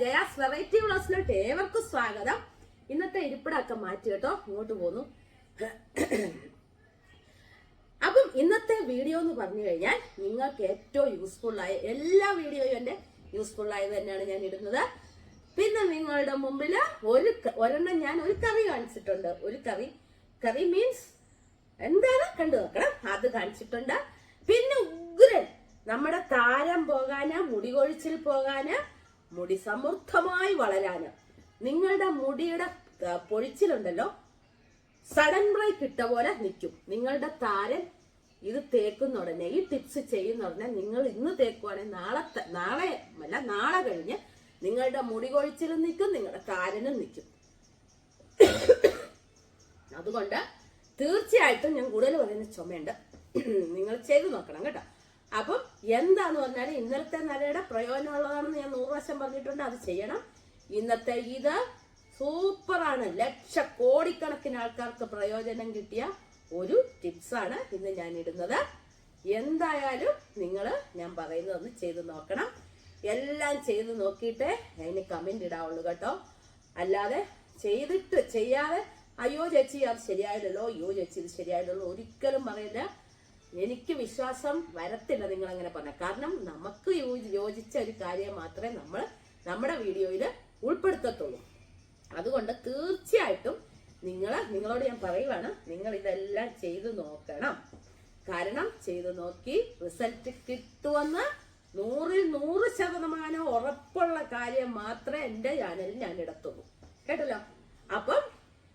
Jaya's variety വ്ളോസിലോട്ട് ഏവർക്കും സ്വാഗതം. ഇന്നത്തെ ഇരിപ്പിടമൊക്കെ മാറ്റി കേട്ടോ ഇങ്ങോട്ട് പോന്നു. അപ്പം ഇന്നത്തെ വീഡിയോ എന്ന് പറഞ്ഞു കഴിഞ്ഞാൽ നിങ്ങൾക്ക് ഏറ്റവും യൂസ്ഫുൾ ആയ എല്ലാ വീഡിയോയും എന്റെ യൂസ്ഫുൾ ആയത് തന്നെയാണ് ഞാൻ ഇടുന്നത്. പിന്നെ നിങ്ങളുടെ മുമ്പിൽ ഒരു ഒരെണ്ണം ഞാൻ ഒരു കറി കാണിച്ചിട്ടുണ്ട്. ഒരു കറി കറി മീൻസ് എന്താണ്? കണ്ടു നോക്കണം. അത് കാണിച്ചിട്ടുണ്ട്. പിന്നെ ഉഗ്രൻ നമ്മുടെ താരം പോകാന് മുടികൊഴിച്ചിൽ പോകാന് മുടി സമൃദ്ധമായി വളരാന്. നിങ്ങളുടെ മുടിയുടെ പൊഴിച്ചിലുണ്ടല്ലോ? സഡൻ ബ്രേക്ക് ഇട്ട പോലെ നിൽക്കും. നിങ്ങളുടെ താരൻ ഇത് തേക്കുന്ന ഉടനെ ഈ ടിപ്സ് ചെയ്യുന്ന ഉടനെ നിങ്ങൾ ഇന്ന് തേക്കുവാണെങ്കിൽ നാളെ നാളെ അല്ല നാളെ കഴിഞ്ഞ് നിങ്ങളുടെ മുടി കൊഴിച്ചിലും നിൽക്കും നിങ്ങളുടെ താരനും നിൽക്കും. അതുകൊണ്ട് തീർച്ചയായിട്ടും ഞാൻ കൂടുതൽ പറയുന്ന ചുമയുണ്ട്. നിങ്ങൾ ചെയ്തു നോക്കണം കേട്ടോ. അപ്പം എന്താന്ന് പറഞ്ഞാൽ ഇന്നത്തെ നരയുടെ പ്രയോജനമുള്ളതാണെന്ന് ഞാൻ നൂറ് വശം പറഞ്ഞിട്ടുണ്ട്. അത് ചെയ്യണം. ഇന്നത്തെ ഇത് സൂപ്പറാണ്. ലക്ഷ കോടിക്കണക്കിന് ആൾക്കാർക്ക് പ്രയോജനം കിട്ടിയ ഒരു ടിപ്സാണ് ഇന്ന് ഞാൻ ഇടുന്നത്. എന്തായാലും നിങ്ങൾ ഞാൻ പറയുന്നത് ഒന്ന് ചെയ്ത് നോക്കണം. എല്ലാം ചെയ്ത് നോക്കിയിട്ടേ അതിന് കമന്റ് ഇടാവുള്ളൂ കേട്ടോ. അല്ലാതെ ചെയ്തിട്ട് ചെയ്യാതെ അയ്യോ ചേച്ചി അത് ശരിയായില്ലല്ലോ. അയ്യോ ചേച്ചി ഇത് ശരിയായില്ലല്ലോ. ഒരിക്കലും പറയില്ല. എനിക്ക് വിശ്വാസം വരത്തില്ല നിങ്ങൾ അങ്ങനെ പറഞ്ഞ കാരണം നമുക്ക് യോജി- യോജിച്ച ഒരു കാര്യം മാത്രമേ നമ്മൾ നമ്മുടെ വീഡിയോയിൽ ഉൾപ്പെടുത്തത്തുള്ളൂ. അതുകൊണ്ട് തീർച്ചയായിട്ടും നിങ്ങൾ നിങ്ങളോട് ഞാൻ പറയുവാണ് നിങ്ങൾ ഇതെല്ലാം ചെയ്തു നോക്കണം. കാരണം ചെയ്തു നോക്കി റിസൾട്ട് കിട്ടുമെന്ന് നൂറിൽ നൂറ് ശതമാനം ഉറപ്പുള്ള കാര്യം മാത്രമേ എന്റെ ചാനലിൽ ഞാൻ ഇടത്തുള്ളൂ. കേട്ടല്ലോ? അപ്പം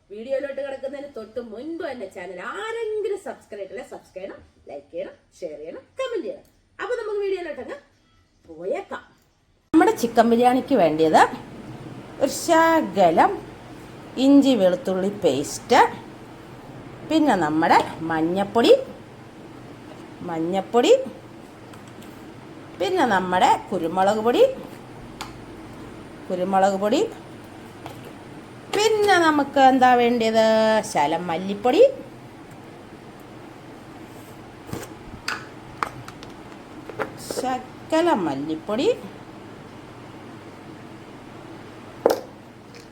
വീഡിയോയിലോട്ട് കിടക്കുന്നതിന് തൊട്ട് മുൻപ് തന്നെ ചാനൽ ആരെങ്കിലും സബ്സ്ക്രൈബ് അല്ലെ സബ്സ്ക്രൈബ് ലൈക്ക് ചെയ്യണം ഷെയർ ചെയ്യണം കമന്റ് ചെയ്യണം. അപ്പോൾ നമുക്ക് വീഡിയോയിലോട്ടങ്ങ് പോയേക്കാം. നമ്മുടെ ചിക്കൻ ബിരിയാണിക്ക് വേണ്ടിയത് ഒരു ശകലം ഇഞ്ചി വെളുത്തുള്ളി പേസ്റ്റ് പിന്നെ നമ്മുടെ മഞ്ഞപ്പൊടി മഞ്ഞപ്പൊടി പിന്നെ നമ്മുടെ കുരുമുളക് പൊടി കുരുമുളക് പൊടി പിന്നെ നമുക്ക് എന്താ വേണ്ടിയത്? ശലം മല്ലിപ്പൊടി ശകല മല്ലിപ്പൊടി.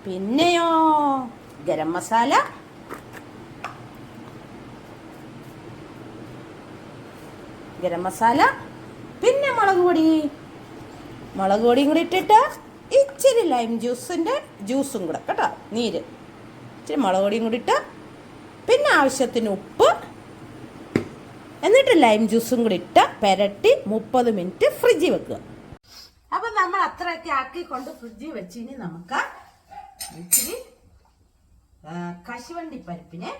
പിന്നെയോ ഗരം മസാല. ഗരം മസാല പിന്നെ മുളക് പൊടി. മുളക് പൊടിയും കൂടി ഇട്ടിട്ട് ഇച്ചിരി ലൈം ജ്യൂസിന്റെ ജ്യൂസും കൂടെ കേട്ടോ നീര്. ഇച്ചിരി മുളക് പൊടിയും കൂടി ഇട്ട് പിന്നെ ആവശ്യത്തിന് ഉപ്പ്. എന്നിട്ട് ലൈം ജ്യൂസും കൂടി ഇട്ട് പെരട്ടി മുപ്പത് മിനിറ്റ് ഫ്രിഡ്ജിൽ വെക്കുക. അപ്പം നമ്മൾ അത്രയൊക്കെ ആക്കിക്കൊണ്ട് ഫ്രിഡ്ജിൽ വെച്ച് ഇനി നമുക്ക് ഇച്ചിരി കശുവണ്ടി പരിപ്പിനെ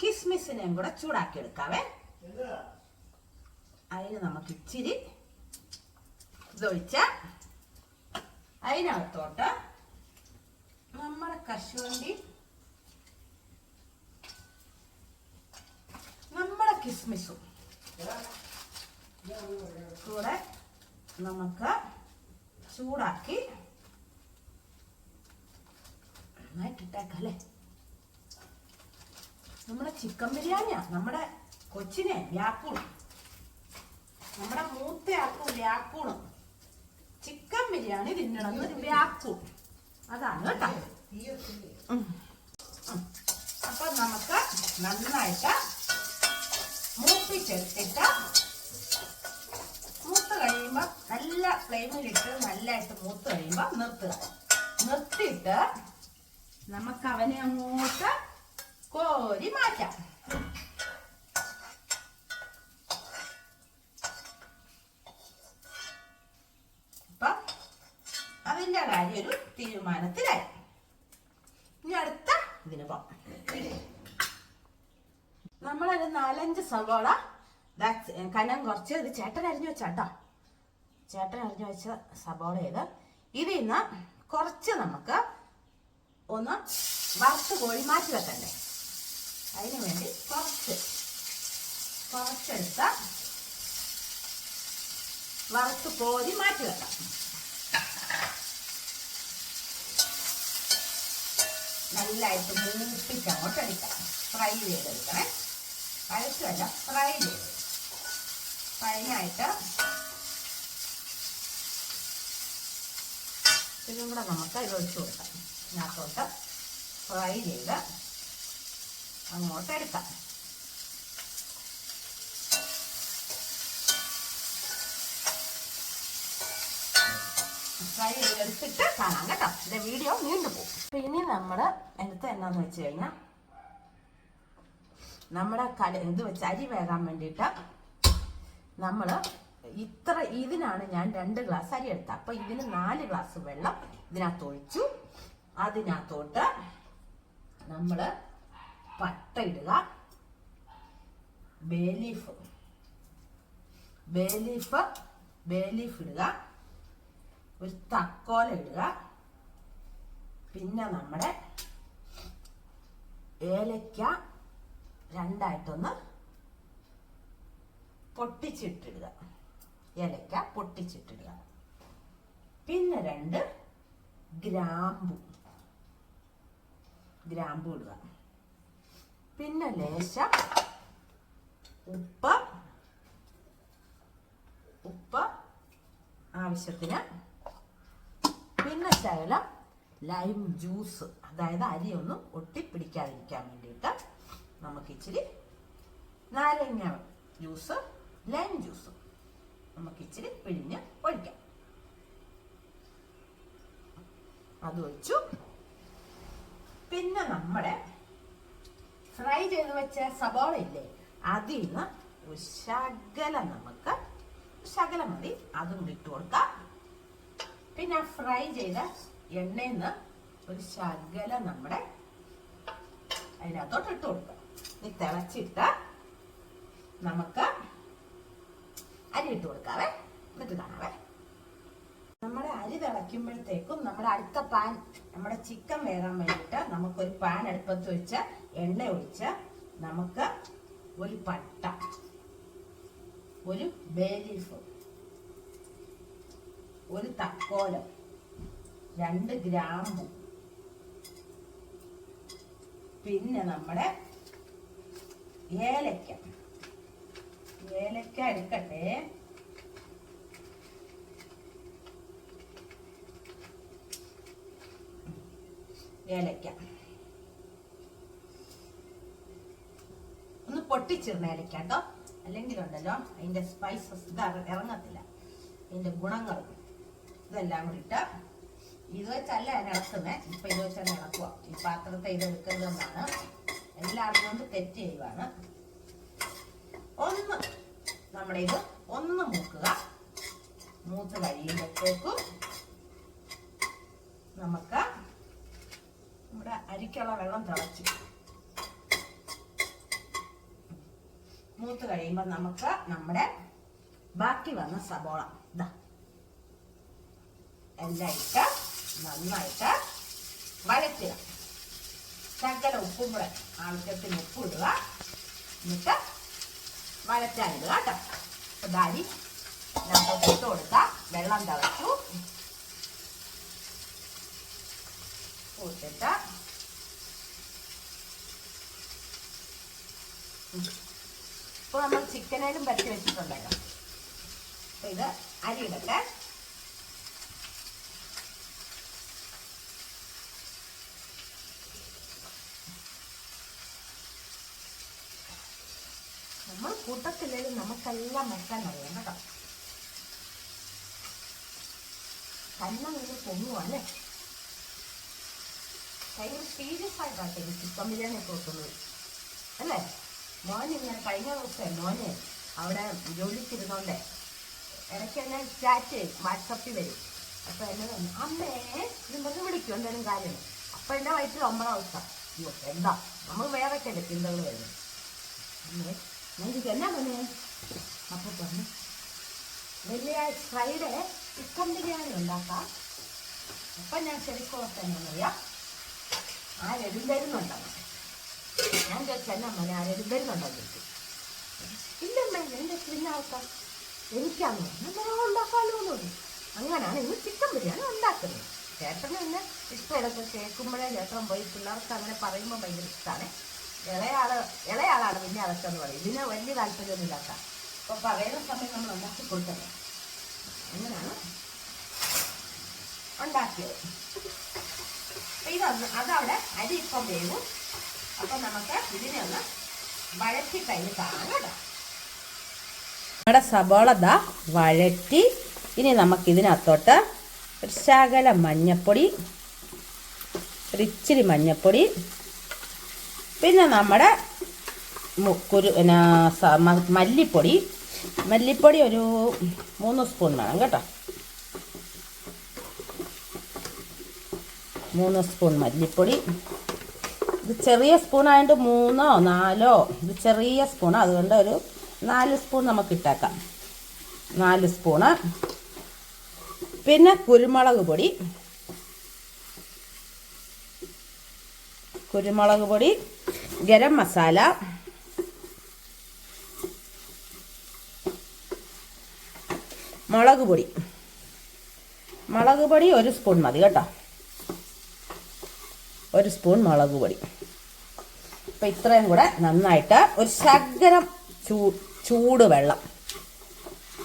കിസ്മിസിനെയും കൂടെ ചൂടാക്കി എടുക്കാവേ അതിന് നമുക്ക് ഇച്ചിരി ഇതൊഴിച്ച അതിനകത്തോട്ട് നമ്മുടെ കശുവണ്ടി നമ്മുടെ കിസ്മിസും കൂടെ നമുക്ക് ചൂടാക്കി നന്നായിട്ടിട്ടേക്കല്ലേ? നമ്മുടെ ചിക്കൻ ബിരിയാണിയാ നമ്മുടെ കൊച്ചിനെ വ്യാക്കൂണ് നമ്മുടെ മൂത്ത ആക്കും വ്യാക്കൂണ് ചിക്കൻ ബിരിയാണി തിന്നണം ഒരു വ്യാക്കൂൺ അതാണ് കേട്ടോ. അപ്പൊ നമുക്ക് നന്നായിട്ട് മൂപ്പിച്ചെടുത്തിട്ട് മൂത്ത് കഴിയുമ്പോൾ നല്ല ഫ്ലെയിമിലിട്ട് നല്ലതായിട്ട് മൂത്ത് കഴിയുമ്പോൾ നിർത്തുക. നിർത്തിയിട്ട് നമുക്ക് അവനെ അങ്ങോട്ട് കോരി മാറ്റാം. അപ്പൊ അതിന്റെ കാര്യം ഒരു തീരുമാനത്തിലായി. ഇനി അടുത്ത ഇതിന് പോവാം. നാലഞ്ച് സവോള. കനം കുറച്ച്. ഇത് ചേട്ടൻ അരിഞ്ഞു വെച്ചാട്ടോ. ചേട്ടൻ അരിഞ്ഞു വെച്ച സവാള ഇത്. ഇതിൽ നിന്ന് കുറച്ച് നമുക്ക് ഒന്ന് വറുത്ത് കോഴി മാറ്റി വെക്കണ്ടേ. അതിന് വേണ്ടി കുറച്ച് കുറച്ചെടുത്ത വറുത്ത് കോരി മാറ്റി വെക്കാം. നല്ലതായിട്ട് മൂപ്പിച്ച് അങ്ങോട്ട് എടുക്കാം. ഫ്രൈ ചെയ്തെടുക്കണേ. വഴച്ചല്ല ഫ്രൈ ചെയ്ത്. ഫ്രൈ ഇതും കൂടെ നമുക്ക് ഇത് ഒഴിച്ച് കൊടുക്കാം. ഇതിനകത്തോട്ട് ഫ്രൈ ചെയ്ത് അങ്ങോട്ട് എടുക്കാം. ഫ്രൈ ചെയ്തെടുത്തിട്ട് കാണാം കേട്ടോ. ഇതിന്റെ വീഡിയോ നീണ്ടു പോകും ഇനി നമ്മൾ എടുത്ത് എന്നാന്ന് വെച്ച് കഴിഞ്ഞാൽ നമ്മുടെ കല ഇത് വെച്ച് അരി വേകാൻ വേണ്ടിയിട്ട് നമ്മൾ ഇത്ര ഇതിനാണ് ഞാൻ രണ്ട് ഗ്ലാസ് അരി എടുത്തത്. അപ്പൊ ഇതിന് നാല് ഗ്ലാസ് വെള്ളം ഇതിനകത്ത് ഒഴിച്ചു. അതിനകത്തോട്ട് നമ്മൾ പട്ട ഇടുക. ബേലീഫ് ബേലീഫ് ബേലീഫ് ഇടുക. ഒരു തക്കോല ഇടുക. പിന്നെ നമ്മുടെ ഏലക്ക രണ്ടായിട്ടൊന്ന് പൊട്ടിച്ചിട്ടിടുക. ഏലക്ക പൊട്ടിച്ചിട്ടിടുക. പിന്നെ രണ്ട് ഗ്രാമ്പു. ഗ്രാമ്പു ഇടുക. പിന്നെ ലേശം ഉപ്പ്. ഉപ്പ് ആവശ്യത്തിന്. പിന്നെ ശകലം ലൈം ജ്യൂസ് അതായത് അരിയൊന്നും ഒട്ടിപ്പിടിക്കാതിരിക്കാൻ വേണ്ടിയിട്ട് നമുക്ക് ഇച്ചിരി നാരങ്ങ ജ്യൂസ് ലൈം ജ്യൂസ് നമുക്ക് ഇച്ചിരി പിഴിഞ്ഞ് ഒഴിക്കാം. അത് ഒഴിച്ചു. പിന്നെ നമ്മുടെ ഫ്രൈ ചെയ്ത് വെച്ച സബോള ഇല്ലേ അതിൽ നിന്ന് ശകലം നമുക്ക് ശകലം മതി. അതും ഇട്ട് കൊടുക്കാം. പിന്നെ ഫ്രൈ ചെയ്ത എണ്ണയിൽ നിന്ന് ഒരു ശകലം നമ്മുടെ അതിനകത്തോട്ട് ഇട്ട് കൊടുക്കാം. തിളച്ചിട്ട് നമുക്ക് അരി ഇട്ട് കൊടുക്കാവേ. എന്നിട്ട് കാണാവേ നമ്മുടെ അരി തിളയ്ക്കുമ്പോഴത്തേക്കും നമ്മുടെ അടുത്ത പാൻ നമ്മുടെ ചിക്കൻ വേകാൻ വേണ്ടിയിട്ട് നമുക്കൊരു പാൻ അടുപ്പത്ത് വെച്ച് എണ്ണ ഒഴിച്ച് നമുക്ക് ഒരു പട്ട ഒരു ബേലീഫ് ഒരു തക്കോലം രണ്ട് ഗ്രാമ്പു പിന്നെ നമ്മുടെ ഏലക്ക. ഏലക്ക എടുക്കട്ടെ ഏലക്ക. ഒന്ന് പൊട്ടിച്ചിരുന്ന ഏലക്ക കേട്ടോ. അല്ലെങ്കിൽ ഉണ്ടല്ലോ അതിന്റെ സ്പൈസസ് ഇത് ഇറങ്ങത്തില്ല. അതിന്റെ ഗുണങ്ങൾ ഇതെല്ലാം കൂടി ഇട്ട് ഇത് വെച്ചല്ല ഞാൻ ഇളക്കുന്നത് ഇപ്പൊ ഇത് വെച്ചാണ് ഇളക്കുക ഈ പാത്രത്തെ ഇത് എടുക്കുന്നതെന്നാണ് എല്ലാവരും കൊണ്ട് തെറ്റ് ചെയ്യുവാണ്. ഒന്ന് നമ്മുടെ ഇത് ഒന്ന് മൂക്കുക. മൂത്ത് കഴിയുമ്പോഴത്തേക്കും നമുക്ക് നമ്മുടെ അരിക്കുള്ള വെള്ളം തിളച്ചു. മൂത്ത് കഴിയുമ്പോൾ നമുക്ക് നമ്മുടെ ബാക്കി വന്ന സബോള. ഇതാ എല്ലാം ഇട്ട് നന്നായിട്ട് വഴറ്റുക. ശകല ഉപ്പും കൂടെ ആവശ്യത്തിന് ഉപ്പ് ഇടുക എന്നിട്ട് വഴറ്റാനിടുക കേട്ടോ. അപ്പൊ ദാരി നമുക്ക് ഇട്ട് കൊടുക്കാം. വെള്ളം തിളച്ചു. ഇട്ടിട്ട് ഇപ്പൊ നമ്മൾ ചിക്കനേലും പരത്തി വെച്ചിട്ടുണ്ടല്ലോ. അപ്പൊ ഇത് അരി കൂട്ടത്തില്ലേലും നമുക്കെല്ലാം വെക്കാൻ അറിയാം കേട്ടോ. കണ്ണം നിന്ന് പൊങ്ങുവാല്ലേ ഭയങ്കര സീരിയസ് ആയിട്ടാണ് ചിക്കൻ ബിരിയാണി ഒക്കെ വെക്കുന്നത്. അല്ലേ? മോനെ ഞാൻ കഴിഞ്ഞ ദിവസം മോനെ അവിടെ ജോലിക്കിരുന്നോണ്ടേ ഇടയ്ക്ക് എന്നെ ചാറ്റ് വാട്സപ്പിൽ വരും. അപ്പൊ എന്നെ അമ്മേ നിങ്ങൾക്ക് വിളിക്കും എന്തെങ്കിലും കാര്യം. അപ്പൊ എന്റെ വയറ്റിൽ ഒമ്പതാം അവസ്ഥ എന്താ? നമ്മൾ വേറെ ചില ചിന്തകൾ വരുന്നത്? അമ്മേ നിങ്ങൾക്ക് എന്നാ പോലെ അപ്പോൾ പറഞ്ഞു വെള്ളിയാഴ്ച ഫ്രൈഡേ ചിക്കൻ ബിരിയാണി ഉണ്ടാക്കാം അപ്പം ഞാൻ ശരിക്കും ഓർത്തെന്നറിയാം ആരെടും വരുന്നുണ്ടെന്ന് ഞാൻ ചോദിച്ചു എന്നാ മോനെ ആരെടും വരുന്നുണ്ടോ ചോദിച്ചു ഇല്ലമ്മേ എന്റെ പിന്നെ ആൾക്കാർ എനിക്കാന്ന് നമ്മൾ ഉണ്ടാക്കാമല്ലോ പറഞ്ഞു അങ്ങനെയാണ് ഇന്ന് ചിക്കൻ ബിരിയാണി ഉണ്ടാക്കുന്നത് ചേട്ടന് തന്നെ ഇഷ്ടം ഇതൊക്കെ കേൾക്കുമ്പോഴേ ചേട്ടൻ പോയി പിള്ളേർക്ക് അങ്ങനെ പറയുമ്പോൾ ഭയങ്കര ഇഷ്ടമാണ് ഇളയാൾ ഇളയാളാണ് പിന്നെ അതൊക്കെ എന്ന് പറയും. ഇതിന് വലിയ താല്പര്യമൊന്നും ഇല്ലാത്ത അപ്പോൾ പറയുന്ന സമയം നമ്മൾ ഉണ്ടാക്കി കൊടുക്കണം അങ്ങനെയാണ് ഉണ്ടാക്കിയത്. ഇതൊന്ന് അതവിടെ അരി ഇപ്പം വേവും. അപ്പൊ നമുക്ക് ഇതിനെ ഒന്ന് വഴറ്റി കഴിഞ്ഞ് കാണാം കേട്ടോ. നമ്മുടെ സബോള ദാ വഴറ്റി. ഇനി നമുക്ക് ഇതിനകത്തോട്ട് ഒരു ശകല മഞ്ഞപ്പൊടി ഒരു ഇച്ചിരി മഞ്ഞപ്പൊടി പിന്നെ നമ്മുടെ മുക്കുരു പിന്നെ മല്ലിപ്പൊടി. മല്ലിപ്പൊടി ഒരു മൂന്ന് സ്പൂൺ വേണം കേട്ടോ. മൂന്ന് സ്പൂൺ മല്ലിപ്പൊടി. ഇത് ചെറിയ സ്പൂൺ ആയതുകൊണ്ട് മൂന്നോ നാലോ ഇത് ചെറിയ സ്പൂൺ. അതുകൊണ്ട് ഒരു നാല് സ്പൂൺ നമുക്ക് ഇട്ടേക്കാം. നാല് സ്പൂണ് പിന്നെ കുരുമുളക് പൊടി. കുരുമുളക് പൊടി. ഗരം മസാല. മുളക് പൊടി. മുളക് പൊടി ഒരു സ്പൂൺ മതി കേട്ടോ. ഒരു സ്പൂൺ മുളക് പൊടി. അപ്പം ഇത്രയും കൂടെ നന്നായിട്ട് ഒരു ശകലം ചൂ ചൂട് വെള്ളം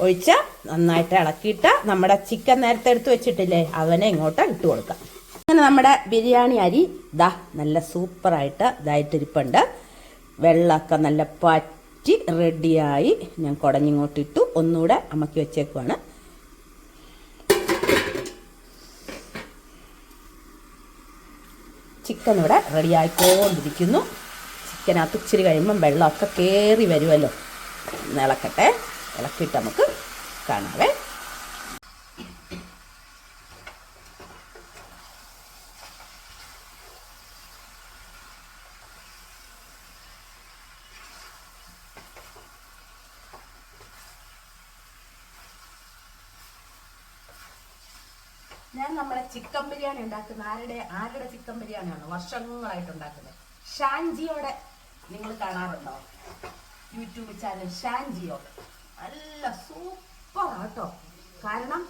ഒഴിച്ച് നന്നായിട്ട് ഇളക്കിയിട്ട് നമ്മുടെ ചിക്കൻ നേരത്തെ എടുത്ത് വെച്ചിട്ടില്ലേ അവനെ ഇങ്ങോട്ട് ഇട്ട് കൊടുക്കാം. അങ്ങനെ നമ്മുടെ ബിരിയാണി അരി ദാ നല്ല സൂപ്പറായിട്ട് ഇതായിട്ടിരിപ്പുണ്ട്. വെള്ളമൊക്കെ നല്ല പറ്റി റെഡിയായി ഞാൻ കുടഞ്ഞിങ്ങോട്ടിട്ടു ഒന്നുകൂടെ അമ്മയ്ക്ക് വെച്ചേക്കുവാണ്. ചിക്കൻ ഇവിടെ റെഡിയായിക്കൊണ്ടിരിക്കുന്നു. ചിക്കനകത്ത് ഇച്ചിരി കഴിയുമ്പം വെള്ളമൊക്കെ കയറി വരുമല്ലോ. ഇളക്കട്ടെ. ഇളക്കിയിട്ട് നമുക്ക് കാണാവേ. ഞാൻ നമ്മുടെ ചിക്കൻ ബിരിയാണി ഉണ്ടാക്കുന്ന ആരുടെ ആരുടെ ചിക്കൻ ബിരിയാണിയാണ് വർഷങ്ങളായിട്ട് ഉണ്ടാക്കുന്നത് ഷാൻജിയോടെ നിങ്ങൾ കാണാറുണ്ടോ? യൂട്യൂബ് ചാനൽ ഷാൻജിയോ. നല്ല സൂപ്പർ ആട്ടോ കാരണം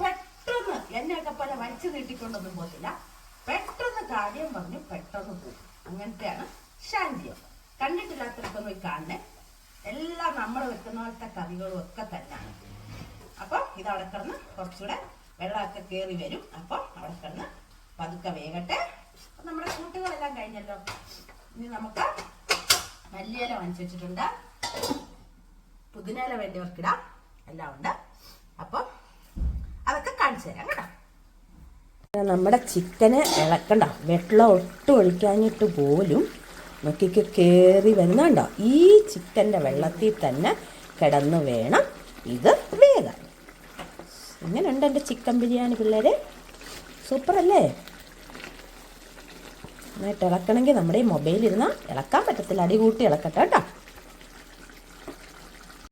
പെട്ടെന്ന് എന്നെയൊക്കെ പോലെ വലിച്ചു നീട്ടിക്കൊണ്ടൊന്നും പോകത്തില്ല. പെട്ടെന്ന് കാര്യം പറഞ്ഞ് പെട്ടെന്ന് പോകും. അങ്ങനത്തെയാണ് ഷാൻജിയോ. കണ്ടിട്ടില്ലാത്തവർക്കൊന്ന് പോയി കാണണേ എല്ലാം നമ്മൾ വെക്കുന്ന പോലത്തെ കറികളും ഒക്കെ തന്നെയാണ്. അപ്പം ഇതവിടെ കിടന്ന് കുറച്ചുകൂടെ വെള്ളമൊക്കെ കയറി വരും. അപ്പം അവിടെ കിടന്ന് പതുക്കെ വേകട്ടെ അപ്പം നമ്മുടെ കൂട്ടുകളെല്ലാം കഴിഞ്ഞല്ലോ. ഇനി നമുക്ക് മല്ലിയില വാങ്ങിച്ചിട്ടുണ്ട് പുതിനയില വേണ്ടിയവർക്കിടാം. എല്ലാം ഉണ്ട്. അപ്പം അതൊക്കെ കാണിച്ചു തരാം കേട്ടോ. നമ്മുടെ ചിക്കന് ഇളക്കണ്ട. വെള്ളം ഒട്ടും ഒഴിക്കാഞ്ഞിട്ട് പോലും നോക്കിക്ക് കയറി വരുന്നുണ്ടോ ഈ ചിക്കന്റെ വെള്ളത്തിൽ തന്നെ കിടന്ന് വേണം ഇത് വേകാൻ. എങ്ങനെയുണ്ട് എന്റെ ചിക്കൻ ബിരിയാണി പിള്ളേരെ? സൂപ്പർ അല്ലേ നന്നായിട്ട് ഇളക്കണമെങ്കിൽ നമ്മുടെ ഈ മൊബൈൽ ഇരുന്നാൽ ഇളക്കാൻ പറ്റത്തില്ല. അടി കൂട്ടി ഇളക്കട്ടെ കേട്ടോ.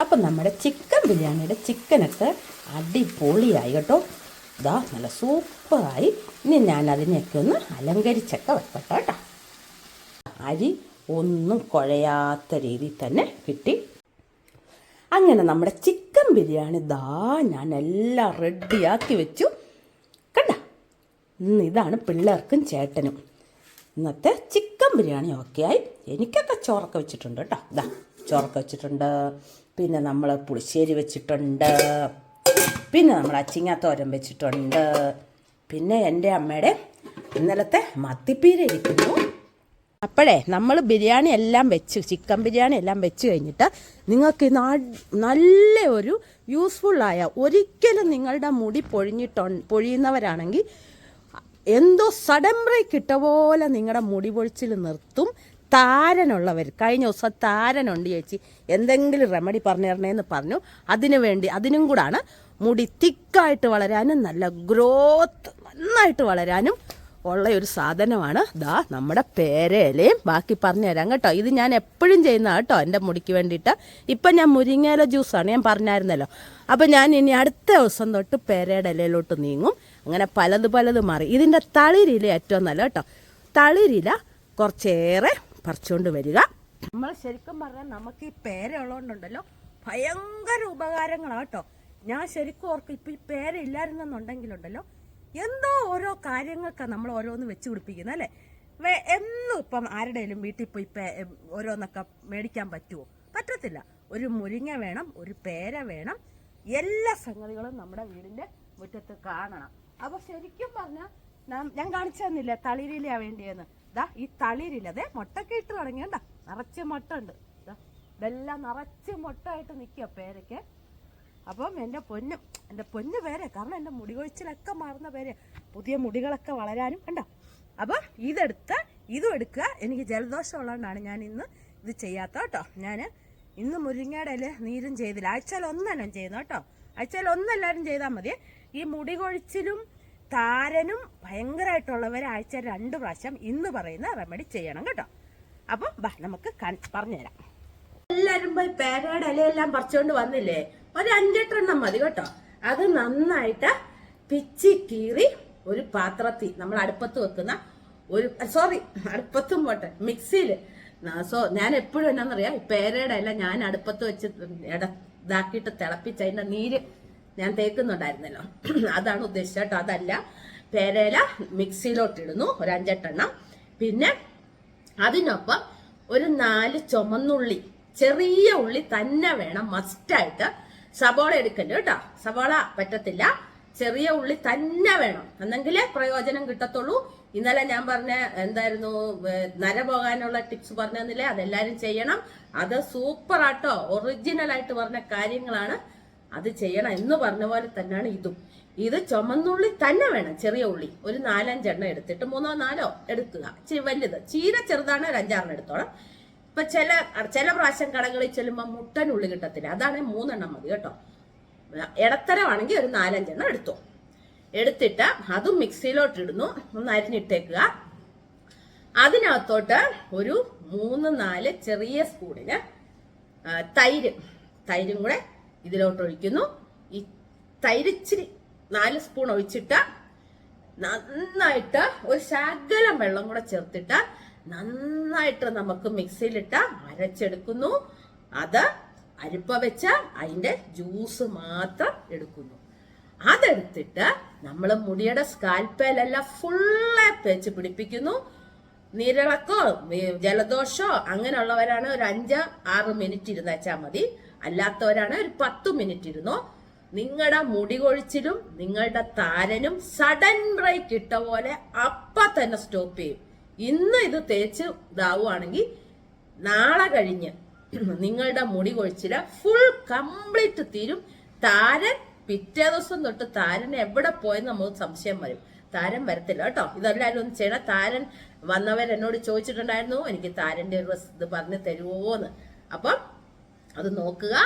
അപ്പം നമ്മുടെ ചിക്കൻ ബിരിയാണിയുടെ ചിക്കനൊക്കെ അടിപൊളിയായി കേട്ടോ. ഇതാ നല്ല സൂപ്പറായി. ഇനി ഞാൻ അതിനെയൊക്കെ ഒന്ന് അലങ്കരിച്ചൊക്കെ വെക്കട്ടെ കേട്ടോ. അരി ഒന്നും കുഴയാത്ത രീതിയിൽ തന്നെ കിട്ടി. അങ്ങനെ നമ്മുടെ ചിക്കൻ ബിരിയാണി ദാ ഞാൻ എല്ലാം റെഡിയാക്കി വെച്ചു. കണ്ട? ഇന്ന് ഇതാണ് പിള്ളേർക്കും ചേട്ടനും. ഇന്നത്തെ ചിക്കൻ ബിരിയാണി ഓക്കെ ആയി. എനിക്കൊക്കെ ചോറൊക്കെ വെച്ചിട്ടുണ്ട് കേട്ടോ. ഇതാ ചോറൊക്കെ വെച്ചിട്ടുണ്ട്. പിന്നെ നമ്മൾ പുളിശ്ശേരി വെച്ചിട്ടുണ്ട്. പിന്നെ നമ്മൾ അച്ചിങ്ങാത്തോരൻ വെച്ചിട്ടുണ്ട്. പിന്നെ എന്റെ അമ്മയുടെ ഇന്നലത്തെ മത്തിപ്പീര ഇരിക്കുന്നു. അപ്പോഴേ നമ്മൾ ബിരിയാണി എല്ലാം വെച്ച് ചിക്കൻ ബിരിയാണി എല്ലാം വെച്ച് കഴിഞ്ഞിട്ട് നിങ്ങൾക്ക് നല്ല ഒരു യൂസ്ഫുള്ളായ ഒരിക്കലും നിങ്ങളുടെ മുടി പൊഴിഞ്ഞിട്ടോ പൊഴിയുന്നവരാണെങ്കിൽ എന്തോ സഡൻ ബ്രേക്ക് ഇട്ട പോലെ നിങ്ങളുടെ മുടി പൊഴിച്ചിൽ നിർത്തും. താരനുള്ളവർ കഴിഞ്ഞ ദിവസം താരനുണ്ട് ചേച്ചി. എന്തെങ്കിലും റെമഡി പറഞ്ഞു തരണേന്ന് പറഞ്ഞു. അതിനു വേണ്ടി അതിനും കൂടാണ് മുടി തിക്കായിട്ട് വളരാനും നല്ല ഗ്രോത്ത് നന്നായിട്ട് വളരാനും ഉള്ള ഒരു സാധനമാണ്. ദാ നമ്മുടെ പേരയിലയും ബാക്കി പറഞ്ഞു തരാം കേട്ടോ. ഇത് ഞാൻ എപ്പോഴും ചെയ്യുന്ന കേട്ടോ എന്റെ മുടിക്ക് വേണ്ടിയിട്ട്. ഇപ്പം ഞാൻ മുരിങ്ങയില ജ്യൂസാണ് ഞാൻ പറഞ്ഞായിരുന്നല്ലോ. അപ്പം ഞാൻ ഇനി അടുത്ത ദിവസം തൊട്ട് പേരയുടെ ഇലയിലോട്ട് നീങ്ങും. അങ്ങനെ പലത് പലത് മാറി. ഇതിന്റെ തളിരില ഏറ്റവും നല്ല കേട്ടോ. തളിരില കുറച്ചേറെ പറിച്ചുകൊണ്ട് വരിക. നമ്മൾ ശരിക്കും പറഞ്ഞാൽ നമുക്ക് ഈ പേര ഉള്ളതുകൊണ്ടുണ്ടല്ലോ ഭയങ്കര ഉപകാരങ്ങളാണ് കേട്ടോ. ഞാൻ ശരിക്കും ഓർക്കും ഇപ്പം ഈ പേര ഇല്ലായിരുന്നെന്നുണ്ടെങ്കിലുണ്ടല്ലോ എന്തോ ഓരോ കാര്യങ്ങൾക്കാണ് നമ്മൾ ഓരോന്ന് വെച്ച് പിടിപ്പിക്കുന്നത് അല്ലേ? എന്നും ഇപ്പം ആരുടെയും വീട്ടിൽ പോയി ഓരോന്നൊക്കെ മേടിക്കാൻ പറ്റുമോ പറ്റത്തില്ല. ഒരു മുരിങ്ങ വേണം ഒരു പേര വേണം. എല്ലാ സംഗതികളും നമ്മുടെ വീടിന്റെ മുറ്റത്ത് കാണണം. അപ്പൊ ശരിക്കും പറഞ്ഞാൽ ഞാൻ കാണിച്ചു തന്നില്ലേ തളിരിലയാ വേണ്ടിയെന്ന്? ദാ ഈ തളിരില അതെ മുട്ടൊക്കെ ഇട്ട് തുടങ്ങിയണ്ട നിറച്ച് മുട്ട ഉണ്ട് ഇതെല്ലാം നിറച്ച് മുട്ടയായിട്ട് നിൽക്കുക പേരയ്ക്ക്. അപ്പം എന്റെ പൊന്ന് എന്റെ പൊന്ന് പേരെ കാരണം എന്റെ മുടി കൊഴിച്ചിലൊക്കെ മാറുന്ന പേര് പുതിയ മുടികളൊക്കെ വളരാനും കണ്ടോ? അപ്പം ഇതെടുത്ത് ഇതും എടുക്കുക. എനിക്ക് ജലദോഷം ഉള്ളതുകൊണ്ടാണ് ഞാൻ ഇന്ന് ഇത് ചെയ്യാത്ത കേട്ടോ. ഞാൻ ഇന്ന് മുരിങ്ങയുടെ ഇല നീരും ചെയ്തില്ല. ആഴ്ചയിൽ ഒന്നെല്ലാം ചെയ്യുന്നു കേട്ടോ. ആഴ്ചയിൽ ഒന്നെല്ലാവരും ചെയ്താൽ മതി. ഈ മുടി കൊഴിച്ചിലും താരനും ഭയങ്കരമായിട്ടുള്ളവർ ആഴ്ച രണ്ട് പ്രാവശ്യം ഇന്ന് പറയുന്ന റെമഡി ചെയ്യണം കേട്ടോ. അപ്പം നമുക്ക് പറഞ്ഞുതരാം. എല്ലാവരും പോയി പേരയുടെ ഇലയെല്ലാം പറിച്ചുകൊണ്ട് വന്നില്ലേ? ഒരു അഞ്ചെട്ടെണ്ണം മതി കേട്ടോ. അത് നന്നായിട്ട് പിച്ചി കീറി ഒരു പാത്രത്തിൽ നമ്മൾ അടുപ്പത്ത് വെക്കുന്ന ഒരു സോറി അടുപ്പത്തും പോട്ടെ മിക്സിയിൽ സോ ഞാൻ എപ്പോഴും എന്നാന്നറിയാം പേരയുടെ അല്ല ഞാൻ അടുപ്പത്ത് വെച്ച് ഇട ഇതാക്കിയിട്ട് തിളപ്പിച്ച് അതിന്റെ നീര് ഞാൻ തേക്കുന്നുണ്ടായിരുന്നല്ലോ. അതാണ് ഉദ്ദേശിച്ചത് കേട്ടോ. അതല്ല പേരയില മിക്സിയിലോട്ട് ഇടുന്നു ഒരു അഞ്ചെട്ടെണ്ണം പിന്നെ അതിനൊപ്പം ഒരു നാല് ചുമന്നുള്ളി ചെറിയ ഉള്ളി തന്നെ വേണം മസ്റ്റായിട്ട് സബോള എടുക്കണ്ട കേട്ടോ. സബോള പറ്റത്തില്ല. ചെറിയ ഉള്ളി തന്നെ വേണം. എന്നെങ്കിലേ പ്രയോജനം കിട്ടത്തുള്ളൂ. ഇന്നലെ ഞാൻ പറഞ്ഞ എന്തായിരുന്നു നര പോകാനുള്ള ടിപ്സ് പറഞ്ഞതില്ലേ അതെല്ലാരും ചെയ്യണം. അത് സൂപ്പർ ആട്ടോ. ഒറിജിനൽ ആയിട്ട് പറഞ്ഞ കാര്യങ്ങളാണ് അത് ചെയ്യണം എന്ന് പറഞ്ഞ പോലെ തന്നെയാണ് ഇതും. ഇത് ചുമന്നുള്ളി തന്നെ വേണം ചെറിയ ഉള്ളി. ഒരു നാലഞ്ചെണ്ണം എടുത്തിട്ട് മൂന്നോ നാലോ എടുക്കുക. വലിയത് ചീര ചെറുതാണ് ഒരു അഞ്ചാറെണ്ണം എടുത്തോളാം. ഇപ്പൊ ചില ചില പ്രാവശ്യം കടകളിൽ ചെല്ലുമ്പോൾ മുട്ടനുള്ളി കിട്ടത്തില്ല. അതാണ് മൂന്നെണ്ണം മതി കേട്ടോ. ഇടത്തരമാണെങ്കിൽ ഒരു നാലഞ്ചെണ്ണം എടുത്തോ. എടുത്തിട്ട് അതും മിക്സിയിലോട്ട് ഇടുന്നു ഒന്ന് അരിഞ്ഞിട്ടേക്കുക. അതിനകത്തോട്ട് ഒരു മൂന്ന് നാല് ചെറിയ സ്പൂണിന് തൈര്. തൈരും കൂടെ ഇതിലോട്ട് ഒഴിക്കുന്നു ഈ തൈരിച്ചിരി നാല് സ്പൂൺ ഒഴിച്ചിട്ട് നന്നായിട്ട് ഒരു ശകലം വെള്ളം കൂടെ ചേർത്തിട്ട് നന്നായിട്ട് നമുക്ക് മിക്സിയിലിട്ട് അരച്ചെടുക്കുന്നു. അത് അരിപ്പ വെച്ച അതിന്റെ ജ്യൂസ് മാത്രം എടുക്കുന്നു. അതെടുത്തിട്ട് നമ്മൾ മുടിയുടെ സ്കാൽപ്പേലെല്ലാം ഫുള്ളെ പേച്ച് പിടിപ്പിക്കുന്നു. നീരിളക്കോ ജലദോഷോ അങ്ങനെയുള്ളവരാണ് ഒരു അഞ്ച് ആറ് മിനിറ്റ് ഇരുന്നേച്ചാൽ മതി. അല്ലാത്തവരാണ് ഒരു പത്ത് മിനിറ്റ് ഇരുന്നോ. നിങ്ങളുടെ മുടി കൊഴിച്ചിലും നിങ്ങളുടെ താരനും സഡൻ ബ്രേക്ക് ഇട്ട പോലെ അപ്പ തന്നെ സ്റ്റോപ്പ് ചെയ്യും. ഇന്ന് ഇത് തേച്ച് ഇതാവുകയാണെങ്കിൽ നാളെ കഴിഞ്ഞ് നിങ്ങളുടെ മുടി കൊഴിച്ചില ഫുൾ കംപ്ലീറ്റ് തീരും. താരൻ പിറ്റേ ദിവസം തൊട്ട് താരൻ എവിടെ പോയെന്ന് നമുക്ക് സംശയം വരും. താരൻ വരത്തില്ല കേട്ടോ. ഇതെല്ലാവരും ഒന്ന് ചെയ്യണം. താരൻ വന്നവർ എന്നോട് ചോദിച്ചിട്ടുണ്ടായിരുന്നു എനിക്ക് താരന്റെ ഒരു ഇത് പറഞ്ഞു തരുമോന്ന് അപ്പം അത് നോക്കുക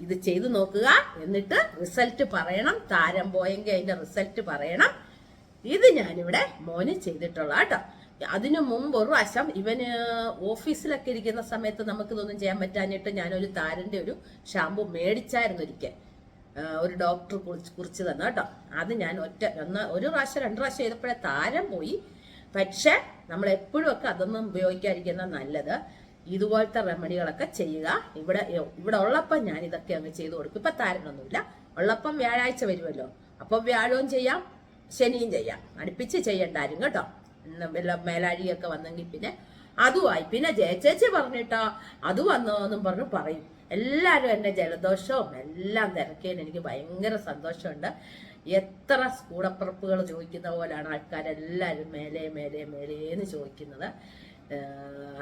ഇത് ചെയ്തു നോക്കുക എന്നിട്ട് റിസൾട്ട് പറയണം. താരം പോയെങ്കിൽ അതിന്റെ റിസൾട്ട് പറയണം. ഇത് ഞാനിവിടെ മോന് ചെയ്തിട്ടുള്ള കേട്ടോ. അതിനു മുമ്പ് ഒരു പ്രാവശ്യം ഇവന് ഓഫീസിലൊക്കെ ഇരിക്കുന്ന സമയത്ത് നമുക്ക് ഇതൊന്നും ചെയ്യാൻ പറ്റാഞ്ഞിട്ട് ഞാനൊരു താരന്റെ ഒരു ഷാമ്പു മേടിച്ചായിരുന്നു ഒരിക്കൽ. ഒരു ഡോക്ടർ കുറിച്ച് കുറിച്ച് തന്നെ കേട്ടോ. അത് ഞാൻ ഒറ്റ ഒന്ന് ഒരു പ്രാവശ്യം രണ്ട് പ്രാവശ്യം ചെയ്തപ്പോഴേ താരം പോയി. പക്ഷെ നമ്മൾ എപ്പോഴും ഒക്കെ അതൊന്നും ഉപയോഗിക്കാതിരിക്കുന്ന നല്ലത് ഇതുപോലത്തെ റെമഡികളൊക്കെ ചെയ്യുക. ഇവിടെ ഇവിടെ ഉള്ളപ്പം ഞാൻ ഇതൊക്കെ അങ്ങ് ചെയ്തു കൊടുക്കും. ഇപ്പൊ താരനൊന്നുമില്ല. ഉള്ളപ്പം വ്യാഴാഴ്ച വരുമല്ലോ. അപ്പം വ്യാഴവും ചെയ്യാം ശനിയും ചെയ്യാം. അടുപ്പിച്ച് ചെയ്യണ്ടാരും കേട്ടോ. വല്ല മേലാഴിയൊക്കെ വന്നെങ്കിൽ പിന്നെ അതുമായി. പിന്നെ ജയച്ചേച്ചി പറഞ്ഞിട്ടോ അത് വന്നോന്നും പറഞ്ഞു പറയും. എല്ലാവരും എന്നെ ജലദോഷവും എല്ലാം തിരക്കിയതിന് എനിക്ക് ഭയങ്കര സന്തോഷമുണ്ട്. എത്ര കൂടപ്പുറപ്പുകൾ ചോദിക്കുന്ന പോലെയാണ് ആൾക്കാരെല്ലാവരും മേലെ മേലെ മേലേന്ന് ചോദിക്കുന്നത്.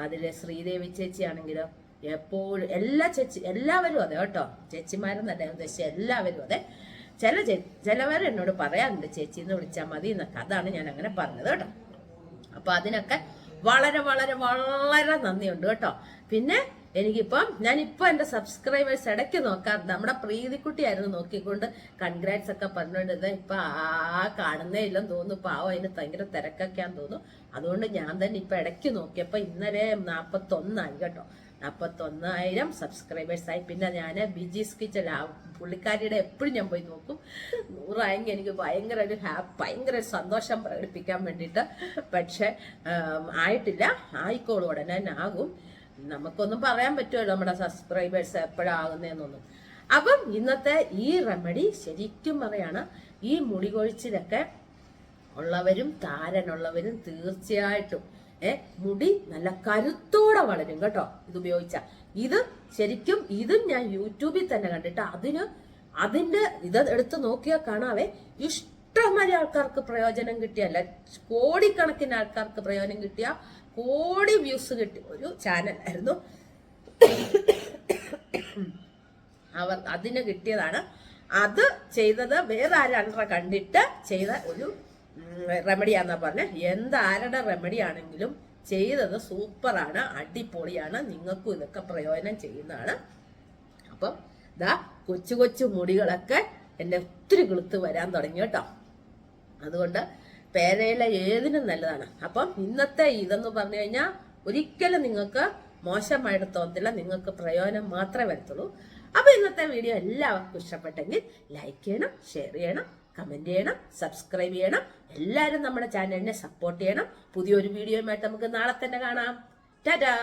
അതിലെ ശ്രീദേവി ചേച്ചി ആണെങ്കിലും എപ്പോഴും എല്ലാ ചേച്ചി എല്ലാവരും അതെ കേട്ടോ. ചേച്ചിമാരെന്നല്ല ഉദ്ദേശിച്ച എല്ലാവരും അതെ. ചില ചേ ചിലവർ എന്നോട് പറയാറുണ്ട് ചേച്ചി എന്ന് വിളിച്ചാൽ മതി എന്നൊക്കെ. അതാണ് ഞാൻ അങ്ങനെ പറഞ്ഞത് കേട്ടോ. അപ്പൊ അതിനൊക്കെ വളരെ വളരെ വളരെ നന്ദിയുണ്ട് കേട്ടോ. പിന്നെ എനിക്കിപ്പം ഞാനിപ്പോ എന്റെ സബ്സ്ക്രൈബേഴ്സ് ഇടയ്ക്ക് നോക്കാം നമ്മുടെ പ്രീതിക്കുട്ടിയായിരുന്നു നോക്കിക്കൊണ്ട് കൺഗ്രാറ്റ്സ് ഒക്കെ പറഞ്ഞുകൊണ്ട് ഇപ്പൊ ആ കാണുന്നേ ഇല്ലെന്ന് തോന്നുന്നു. പാവം അതിന് ഭയങ്കര തിരക്കൊക്കെയാന്ന് തോന്നുന്നു. അതുകൊണ്ട് ഞാൻ തന്നെ ഇപ്പൊ ഇടയ്ക്ക് നോക്കിയപ്പോൾ ഇന്നലെ നാപ്പത്തൊന്നായി കേട്ടോ. നാൽപ്പത്തൊന്നായിരം സബ്സ്ക്രൈബേഴ്സ് ആയി. പിന്നെ ഞാൻ ബിജീസ് കിച്ചൺ പുള്ളിക്കാരിയുടെ എപ്പോഴും ഞാൻ പോയി നോക്കും. നൂറായെങ്കിൽ എനിക്ക് ഭയങ്കര ഒരു ഹാപ്പി ഭയങ്കര ഒരു സന്തോഷം പ്രകടിപ്പിക്കാൻ വേണ്ടിയിട്ട്. പക്ഷെ ആയിട്ടില്ല. ആയിക്കോളും ഉടനെ ആകും. നമുക്കൊന്നും പറയാൻ പറ്റുമല്ലോ നമ്മുടെ സബ്സ്ക്രൈബേഴ്സ് എപ്പോഴാകുന്നതെന്നൊന്നും അപ്പം ഇന്നത്തെ ഈ റെമഡി ശരിക്കും പറയാണ് ഈ മുടി കൊഴിച്ചിലൊക്കെ ഉള്ളവരും താരനുള്ളവരും തീർച്ചയായിട്ടും ഏ മുടി നല്ല കരുത്തോടെ വളരും കേട്ടോ. ഇത് ഉപയോഗിച്ച. ഇത് ശരിക്കും ഇതും ഞാൻ യൂട്യൂബിൽ തന്നെ കണ്ടിട്ട് അതിന് അതിന്റെ ഇത് എടുത്ത് നോക്കിയാൽ കാണാവേ. ഇഷ്ടംമാതിരി ആൾക്കാർക്ക് പ്രയോജനം കിട്ടിയല്ല കോടിക്കണക്കിന് ആൾക്കാർക്ക് പ്രയോജനം കിട്ടിയ കോടി വ്യൂസ് കിട്ടി ഒരു ചാനൽ ആയിരുന്നു. അവർ അതിന് കിട്ടിയതാണ്. അത് ചെയ്തത് വേറെ ആരണ്ടറ കണ്ടിട്ട് ചെയ്ത ഒരു റെമഡിയാന്നാ പറഞ്ഞ. എന്താരുടെ റെമഡി ആണെങ്കിലും ചെയ്തത് സൂപ്പറാണ് അടിപൊളിയാണ്. നിങ്ങൾക്കും ഇതൊക്കെ പ്രയോജനം ചെയ്യുന്നതാണ്. അപ്പം ഇതാ കൊച്ചു കൊച്ചു മുടികളൊക്കെ എന്നെ ഒത്തിരി കിളുത്ത് വരാൻ തുടങ്ങി കേട്ടോ. അതുകൊണ്ട് പേരയില ഏതിനും നല്ലതാണ്. അപ്പം ഇന്നത്തെ ഇതെന്ന് പറഞ്ഞു കഴിഞ്ഞാൽ ഒരിക്കലും നിങ്ങൾക്ക് മോശമായിട്ട് തോന്നത്തില്ല. നിങ്ങൾക്ക് പ്രയോജനം മാത്രമേ വരത്തുള്ളൂ. അപ്പൊ ഇന്നത്തെ വീഡിയോ എല്ലാവർക്കും ഇഷ്ടപ്പെട്ടെങ്കിൽ ലൈക്ക് ചെയ്യണം ഷെയർ ചെയ്യണം. കമന്റ് ചെയ്യണം സബ്സ്ക്രൈബ് ചെയ്യണം. എല്ലാവരും നമ്മുടെ ചാനലിനെ സപ്പോർട്ട് ചെയ്യണം. പുതിയൊരു വീഡിയോയുമായിട്ട് നമുക്ക് നാളെ തന്നെ കാണാം. ടാറ്റാ